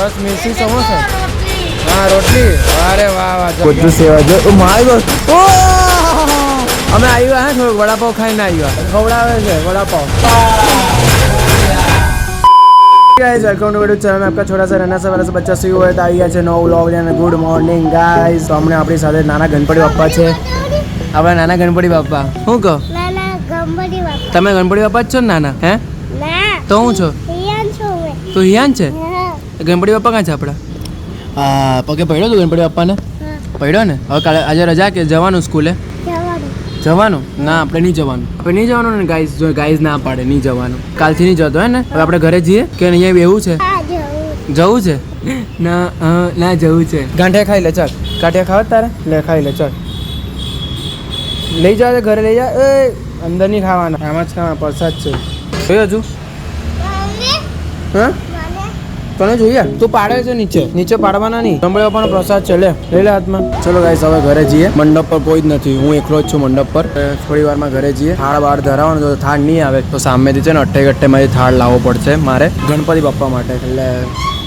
દસ મિર્સી સમોસા હા રોટલી. અરે વાહ વાહ બધું સેવા જો. Oh my god. ઓ! અમે આવ્યા હે થોડું વડાપાવ ખાઈને આવ્યા ખવડાવે છે vada pav. Guys welcome to video channel આપકા છોટા સર એના સવારે બચ્ચા સુઈ હોય તો આવી ગયા છે નવ વ્લોગ અને ગુડ મોર્નિંગ ગાઈઝ તો અમને આપણી સાથે નાના ગણપતિ બાપા છે. આપણા નાના ગણપતિ બાપા શું કહો? તમે ગણપતિ બાપા જ છો નાના હે? તો હું છો? તું હિયાન છે? ગણપતિ બાપા ક્યાં છે આપણા? હા પગે પડ્યો તું ગણપતિ બાપાને? પડ્યો ને? હવે કાલે આજે રજા કે જવાનું સ્કૂલે? જવાનું. ના આપણે નહીં જવાનું. આપણે નહીં જવાનું ને ગાઈઝ જો ગાઈઝ ના પાડે નહીં જવાનું. કાલથી નહીં જતો હે ને? હવે આપણે ઘરે જઈએ કે અહીંયા બેવું છે? જવું. જવું છે? ના ના જવું છે. ગાંઠિયા ખાઈ લે ચાલ. ગાંઠિયા ખાવ તારે? લે ખાઈ લે ચાલ. લઈ જા ઘરે લઈ જા. એ અંદર નહીં ખાવાના. આમાં જ ખાવાના પ્રસાદ છે. જોયો હજુ? હા? તને જોઈએ? તું પાડે છે નીચે. નીચે પાડવાના નહીં. સંભળે પણ પ્રસાદ છે લે. લઈ લે હાથમાં. ચલો ગાઈસ હવે ઘરે જઈએ. મંડપ પર કોઈ જ નથી. હું એકલો જ છું મંડપ પર. થોડી વારમાં ઘરે જઈએ. થાળ બહાર ધરાવવાનો તો થાળ નહીં આવે. તો સામેથી છે ને અઠ્ઠે ગઠ્ઠેમાંથી થાળ લાવવો પડશે મારે. ગણપતિ બાપ્પા માટે. એટલે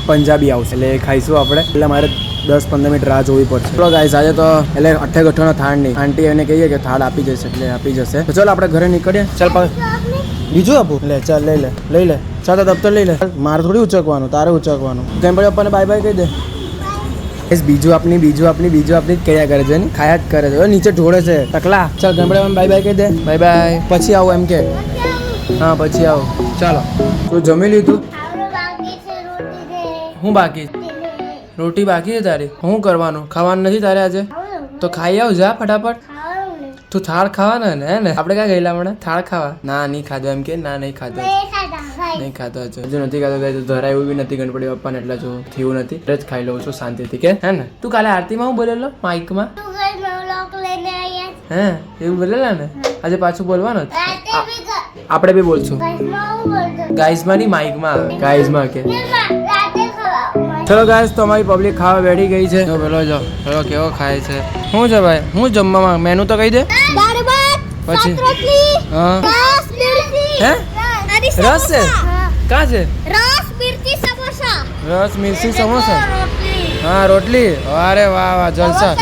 પંજાબી આવશે. એટલે એ ખાઈશું આપણે. એટલે મારે દસ પંદર મિનિટ રાહ જોવી પડશે. ચલો ગાઈસ આજે તો એટલે અઠ્ઠે ગઠ્ઠાનો થાળ નહીં. આંટી એને કહીએ કે થાળ આપી જશે એટલે આપી જશે. તો ચલો આપણે ઘરે નીકળીએ. ચાલ બીજું આપું? લે ચાલ લઈ લે. લઈ લે. ચાલ દફતર લઈ લે. મારે થોડી ઉચકવાનું તારે ઉચકવાનું. તેમ પછી પપ્પાને બાય બાય કહી દે. બસ બીજું આપની બીજું આપની બીજું આપની જ કયા કરે છે ને? ખાયા જ કરે છે. નીચે ઢોળે છે. ટકલા. ચાલ ગણપતિ બાય બાય કહી દે. બાય બાય પછી આવો એમ કે. હા પછી આવો. ચાલો. તું જમી લીધું આપણે બાકી છે રોટી દે. હું બાકી? રોટી બાકી છે તારી? શું કરવાનું? ખાવાનું નથી તારે આજે? તો ખાઈ આવ જા ફટાફટ. તું થાળ ખાવાના ને હે ને? આપણે ક્યાં ગયેલા હમણાં? થાળ ખાવા? ના નહીં ખાધો એમ કે ના નહીં ખાધો. નહીં ખાતો હજુ. હજુ નથી ખાતો તો ધરાય એવું બી નથી ગણપતિ બાપાને એટલે જો થયું નથી. એટલે જ ખાઈ લઉં છું શાંતિથી કે? હે ને? તું કાલે આરતીમાં હું બોલેલો? માઇકમાં? હે? એવું બોલેલા ને? આજે પાછું બોલવાનું આપણે બી બોલશું. ગાઈઝમાં નહીં માઇકમાં ગાઈઝમાં કે? ખાવા ચલો ગાઈઝ તો અમારી પબ્લિક ખાવા બેઠી ગઈ છે. જો પેલો જો પેલો કેવો ખાય છે? શું છે ભાઈ? હું જમવામાં મેનુ તો કહી દે. પછી? હા. હે? રસ છે? કા કાં છે? રસ મિર્ચી સમોસા. રસ મિર્ચી સમોસા? હા રોટલી. અરે વાહ વાહ જલસા.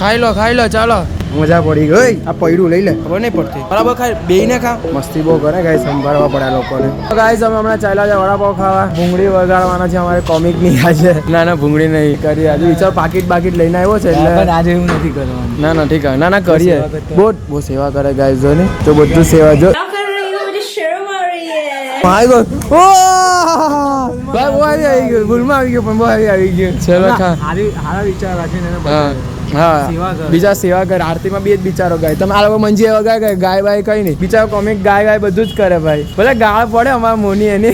ખાઈ લો ખાઈ લો ચાલો. મજા પડી ગઈ આ પૈડું લઈ લે. ખબર નહીં પડતી. બરાબર ખાઈ બેયને ખા. મસ્તી બહુ કરે ગાય સંભાળવા પડે આ લોકોને. ગાય અમે હમણાં ચાલ્યા છે વડાપાવ ખાવા. ભૂંગળી વગાડવાના છે અમારે કોમિકની આજે. ના ના ભૂંગળી નહીં. કરી આજે. વિચાર પાકીટ બાકીટ લઈને આવ્યો છે એટલે આજે એવું નથી કરવાનું. ના ના ઠીક ના ના કરીએ. બહુ બહુ સેવા કરે ગાય જો ને તો બધું સેવા જો ગોડ ઓ ભાઈ બહુ આવી ગયો. ગયું ભૂલમાં આવી ગયો પણ બહુ આવી ગયો. ચલો ખા. હારા વિચાર રાખીને હા. બીજા સેવા કરે આરતીમાં બી જ બિચારો ગાય. તમે આ લોકો મંજી એવા ગાય ગાય બાય કઈ નહીં. બિચારો કોમિક ગાય ગાય બધું જ કરે ભાઈ. ભલે ગાળ પડે અમારા મોની એની.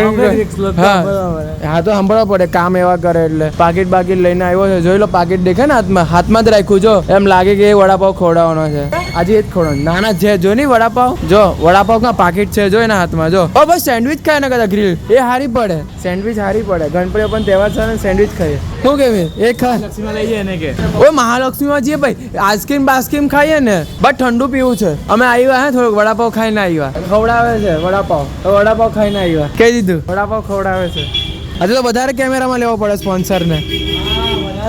હા. તો સાંભળવા પડે કામ એવા કરે એટલે. પાકીટ બાકીટ લઈને આવ્યો છે. જોઈ લો પાકીટ દેખે ને હાથમાં? હાથમાં જ રાખ્યું જો. એમ લાગે કે એ વડાપાવ ખવડાવવાનો છે. આજે એ જ ખોડો નાના જે જો નહીં વડાપાવ? જો વડાપાવ ના પાકીટ છે. જો એના હાથમાં જો. ઓ બસ સેન્ડવિચ ખાય ને કદાચ ગ્રીલ એ હારી પડે. સેન્ડવિચ હારી પડે. ગણપતિ પણ તહેવાર છે ને સેન્ડવિચ ખાઈએ. શું કેવી એ ખા. લક્ષ્મીમાં લઈ જાય ને કે? ઓ મહાલક્ષ્મીમાં જઈએ ભાઈ. આઈસ્ક્રીમ બાસ્ક્રીમ ખાઈએ ને. બટ ઠંડુ પીવું છે. અમે આવ્યા હે થોડુંક વડાપાવ ખાઈને આવ્યા ખવડાવે છે વડાપાવ. વડાપાવ ખાઈને આવ્યા કહી દીધું. વડાપાવ ખવડાવે છે. હજુ તો વધારે કેમેરામાં લેવો પડે સ્પોન્સરને.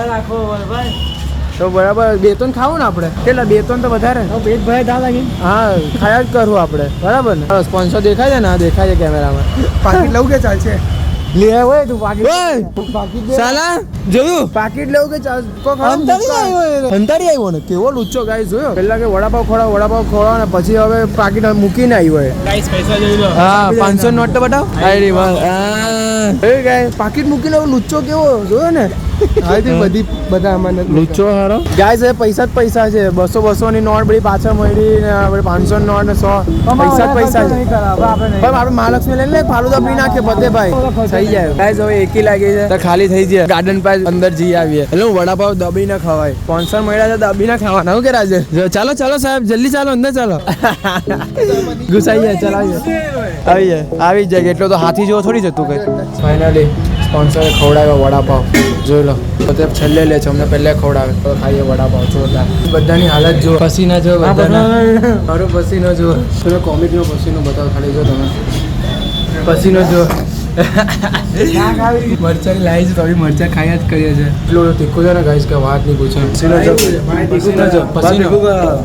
રાખો ભાઈ. તો બરાબર બે ત્રણ ખાવું ને આપણે? કેટલા બે ત્રણ તો વધારે? પેટ ભરાય દા લાગી. હા ખાયા જ કરવું આપણે. બરાબર ને? સ્પોન્સર દેખાય છે ને? હા દેખાય છે કેમેરામાં. પાકીટ લઉં કે ચાલશે? લે હોય તું પાકીટ પાકીટ સાલા જોયું? પાકીટ લેવું કે ચાલ અંતારી આવ્યો અંતારી આવ્યો ને? કેવો લુચ્ચો ગાય જોયો? પેલા કે વડાપાવ ખોડા વડાપાવ ખોડા ને પછી હવે પાકીટ મૂકીને આવ્યો એ ગાઈસ પૈસા જોઈ લો. હા પાંચસો નોટ તો બતાવ. બસ એ ગાય પાકીટ મૂકીને લુચ્ચો કેવો જોયો ને? આવી બધી બધા આમાં લુચ્ચો હારો? ગાય છે પૈસા જ પૈસા છે. બસો બસો ની નોટ બધી પાછળ મળી ને આપણે પાંચસો ની નોટ ને સો. પૈસા જ પૈસા છે. પણ આપણે મહાલક્ષ્મી લઈને ફાલુદા પી નાખીએ બધે ભાઈ. થઈ જાય. ગાઈસ હવે એકી લાગી છે. તો ખાલી થઈ જાય. ગાર્ડન પાસે અંદર જઈ આવીએ. એટલે હું વડાપાવ દબી ના ખવાય. સ્પોન્સર મળ્યા છે દબી ના ખાવાના. હું કે રાજે? ચાલો ચાલો સાહેબ જલ્દી ચાલો અંદર ચાલો. ઘુસાઈ જાય ચાલો આવી જાય આવી જાય એટલો તો હાથી જેવો થોડી જતું કઈ ફાઇનલી સ્પોન્સરે ખવડાવ્યો વડાપાવ. જોઈ લો. પોતે છેલ્લે લે છે. અમને પહેલે ખવડાવે. તો ખાઈએ વડાપાવ. જોરદાર. બધાની હાલત જો પસીના જો બધાના. મારો પસીનો જો પેલો કોમિકનો પસીનો બતાવો ખાલી જો તમે. પસીનો જો મરચાની લાવી છે તો બી મરચા ખાયા જ કરીએ છે એટલું તીખું છે ને ગાઈસ કે વાત નહીં પૂછે પસીનો જો પસીનો જો પસીનો.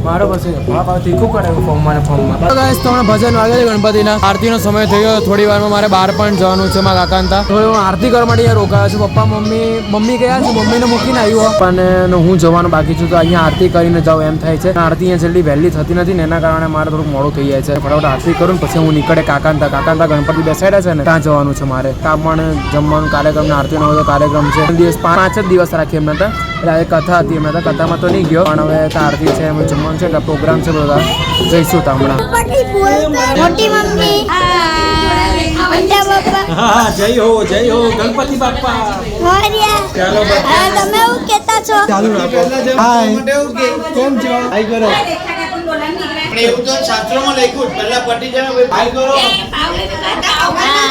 મારો પસીનો. બાપ તીખું કરે ફોર્મમાં ને ફોર્મમાં તો ગાઈસ તમને ભજન વાગે છે ગણપતિના. આરતીનો સમય થઈ ગયો થોડી વારમાં મારે બહાર પણ જવાનું છે મારા કાકાંતા તો હું આરતી કરવા માટે રોકાયો છું. પપ્પા મમ્મી મમ્મી ગયા છે. મમ્મીને મૂકીને આવ્યો. પણ હું જવાનું બાકી છું. તો અહીંયા આરતી કરીને જાઉં એમ થાય છે. આરતી અહીંયા જલ્દી વહેલી થતી નથી ને એના કારણે મારે થોડુંક મોડું થઈ જાય છે. ફટાફટ આરતી કરું પછી હું નીકળે કાકાંતા કાકાંતા ગણપતિ બેસાડ્યા છે ને ત્યાં જવાનું છે. મારે. તા પણ જમવાનું કાર્યક્રમ ને આરતીનો બધો કાર્યક્રમ છે. દિવસ પાંચ જ દિવસ રાખી એમને તો. એટલે આજે કથા હતી એમને તો. કથામાં તો નહીં ગયો. પણ હવે આરતી છે એમ જમવાનું છે એટલે પ્રોગ્રામ છે બધા. જઈશું હમણાં. મોટી બોલતા મોટી મમ્મી. મોટા પપ્પા હા હા જય હો જય હો ગણપતિ બાપ્પા ચાલો તમે એવું કહેતા છો? ચાલુ રાખો કેમ છો? હાય કરો. એવું તો શાસ્ત્રોમાં લખ્યું પહેલા પટી જાય ભાઈ. કરો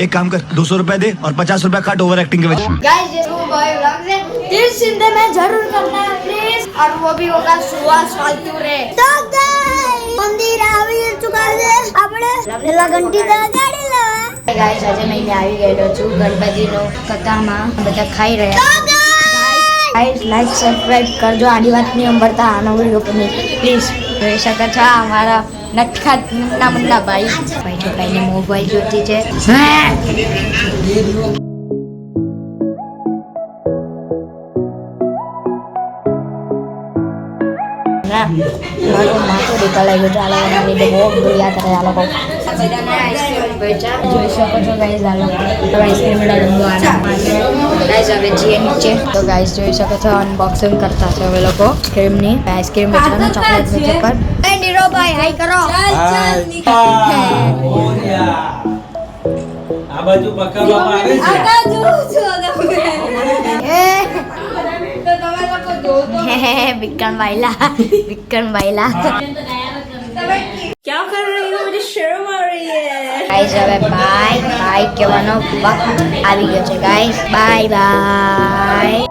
एक काम कर दो सौ रुपए दे और पचास रुपए काट ओवर एक्टिंग के वजह गाइस ये वो बॉय व्लॉग से तीर्थ सिंधे में जरूर करना है प्लीज और वो भी होगा सुहास फालतू रे તો ગાઈસ મંદિર આવી ચુકા છે આપણે પેલા ઘંટી તો ગાડી લેવા ગાઈસ આજે મેં અહીંયા આવી ગયેલો છું ગણપતિનો કથામાં બધા ખાઈ રહ્યા તો ગાઈસ ગાઈસ લાઈક સબસ્ક્રાઇબ કરજો આડી વાત નહીં અંબરતા આનો વિડીયો પર પ્લીઝ જોઈ શકો છો આ અમારા નટખા ના મુન્ના ભાઈ ભાઈ છોકરાને મોબાઈલ જોતી છે. મારું માથું દુખાઈ છે. આ એના લીધે બહુ બોલ્યા કરે આ લોકો. જોઈ શકો છો ગાઈઝ આ લોકો આઈસ્ક્રીમ ગાઈઝ હવે જઈએ નીચે. તો ગાઈઝ જોઈ શકો છો અનબોક્સિંગ કરતા છે હવે લોકો ક્રીમની આઈસ્ક્રીમ વેચવાનું ચોકલેટ વેચે પર એ નીરોભાઈ હાઈ કરો આ બાજુ બકા બાપા આવે છે વિક્રમ વાયલા વિક્રમ વાયલા क्या कर रही हो मुझे शर्म आ रही है ગાઈઝ હવે બાય બાય કહેવાનો વખત આવી ગયો છે ગાઈઝ બાય બાય